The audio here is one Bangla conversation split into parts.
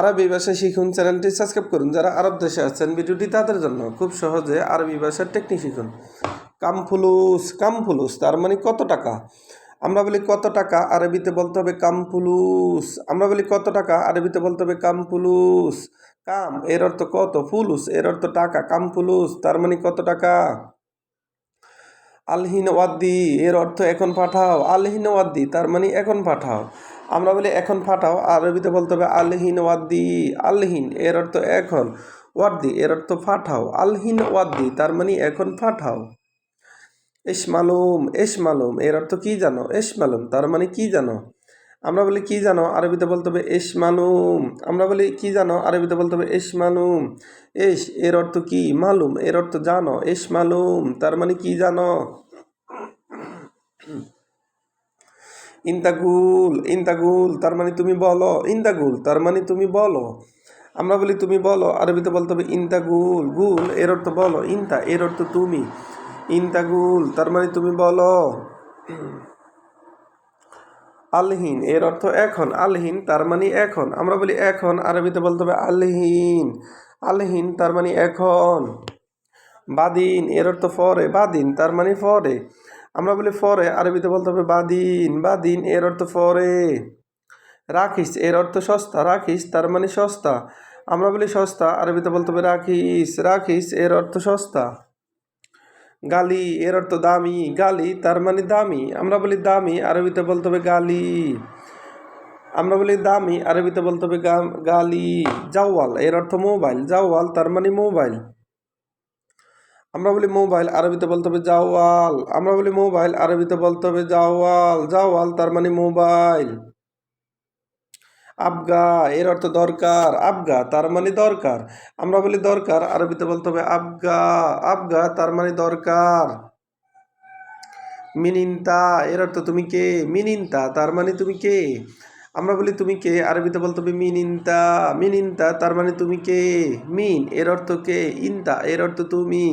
আরবি ভাষা শিখুন চ্যানেলটি সাবস্ক্রাইব করুন। যারা আরব দেশে আছেন, ভিডিওটি তাদের জন্য খুব সহজে আরবি ভাষার টেকনিক শিখুন। কামফুলুস কামফুলুস তার মানে কত টাকা? আমরা বলি কত টাকা আরবিতে বলতে হবে কামফুলুস আমরা বলি কত টাকা আরবিতে বলতে হবে কামফুলুস কাম, এর অর্থ কত? ফুলুস, এর অর্থ টাকা। কামফুলুস তার মানে কত টাকা? আলহিন ওয়াদ্দি এর অর্থ এখন পাঠাও। আলহিন ওয়াদ্দি তার মানে এখন পাঠাও। আমরা বলি, এখন ফাটাও। আরবিতে বলতে হবে, আলহিন ওয়াদ্দি। আলহিন, এর অর্থ এখন। ওয়াদ্দি, এর অর্থ পাঠাও আলহিন ওয়াদ্দি, তার মানে এখন ফাটাও। এস মালুম এসমালুম এসমালুম এর অর্থ কি জানো? এসমালুম তার মানে কি জানো? আমরা বলি, কি জানো? আরবিতে বলতে হবে এস মালুম আমরা বলি, কি জানো? আরবিতে বলতে হবে এসমালুম এস এর অর্থ কি? মালুম। এর অর্থ জানো। এসমালুম তার মানে কি জানো? ইন্তাগুল ইন্তাগুল তার মানে তুমি বলো। ইন্তাগুল তার মানে তুমি বলো। আমরা বলি তুমি বলো, আরবিতে বলতে হবে ইন্তাগুল গুল, এর অর্থ বলো। ইন্তা এর অর্থ তুমি। ইন্তাগুল তার মানে তুমি বলো। আলহিন, এর অর্থ এখন। আলহিন, তার মানে এখন। আমরা বলি এখন, আরবিতে বলতে হবে আলহিন। আলহিন, তার মানে এখন। বাদিন, এর অর্থ ফরে। বাদিন, তার মানে ফরে। আমরা বলি ফরে, আরবিতে বলতে হবে বাদিন। বাদিন এর অর্থ ফরে। রাখিস এর অর্থ সস্তা। রাখিস তার মানে সস্তা। আমরা বলি সস্তা, আরবিতে বলতে হবে রাখিস। রাখিস এর অর্থ সস্তা। গালি এর অর্থ দামি। গালি তার মানে দামি। আমরা বলি দামি, আরবিতে বলতে হবে গালি। আমরা বলি দামি, আরবিতে বলতে হবে গালি। জাওয়াল এর অর্থ মোবাইল। জাওয়াল তার মানে মোবাইল। আমরা বলি মোবাইল, আরবিতে বলতে হবে জাওয়াল। আমরা বলি মোবাইল, আরবিতে বলতে হবে জাওয়াল। জাওয়াল তার মানে মোবাইল। আবগা, এর অর্থ দরকার। আবগা তার মানে দরকার। আমরা বলি দরকার, আরবিতে বলতে হবে আবগা। আবগা তার মানে দরকার। মিনিন্তা, এর অর্থ তুমি কে? মিনিন্তা তার মানে তুমি কে? আমরা বলি তুমি কে? আরবিতে বলতে হবে মিনিনতা। মিনিনতা তার মানে তুমি কে? মিন, এর অর্থ কে? ইন্তা, এর অর্থ তুমি।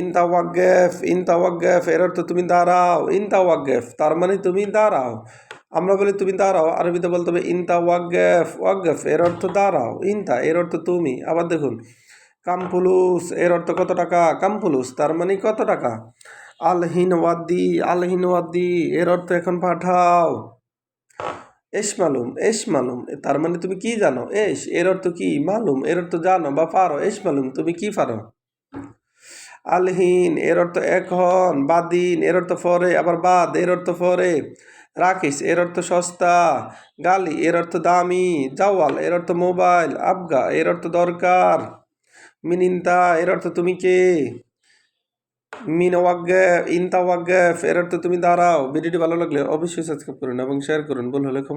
ইনতা ওয়াগেফ ইনতা ওয়াগেফ এর অর্থ তুমি দাঁড়াও। ইনতা ওয়াগেফ তার মানে তুমি দাঁড়াও। আমরা বলি তুমি দাঁড়াও, আরবিতে বলতে হবে ইনতা ওয়াগেফ ওয়াগেফ এর অর্থ দাঁড়াও। ইনতা এর অর্থ তুমি। আবার দেখুন, কামফুলুস এর অর্থ কত টাকা? কামফুলুস, তার মানে কত টাকা? আলহিন ওয়াদ্দি আলহিন ওয়াদ্দি এর অর্থ এখন পাঠাও। এস মালুম এস মালুম, তার মানে তুমি কি জানো? এস এর অর্থ কি? মালুম এর অর্থ জানো বা পারো? এস মালুম, তুমি কি পারো? আলহিন, এর অর্থ এখন বাদিন, এর অর্থ ফরে, আবার বাদ, এর অর্থ ফরে। রাখিস, এর অর্থ সস্তা। গালি, এর অর্থ দামি। জাওয়াল, এর অর্থ মোবাইল। আবগা, এর অর্থ দরকার। মিনিনতা, এর অর্থ তুমি কে? মিন ওয়াগ্গেফ ইনতা এর অর্থ তুমি দাঁড়াও। ভিডিওটি ভালো লাগলে অবশ্যই সাবস্ক্রাইব করুন এবং শেয়ার করুন। ভুল হলে ক্ষমা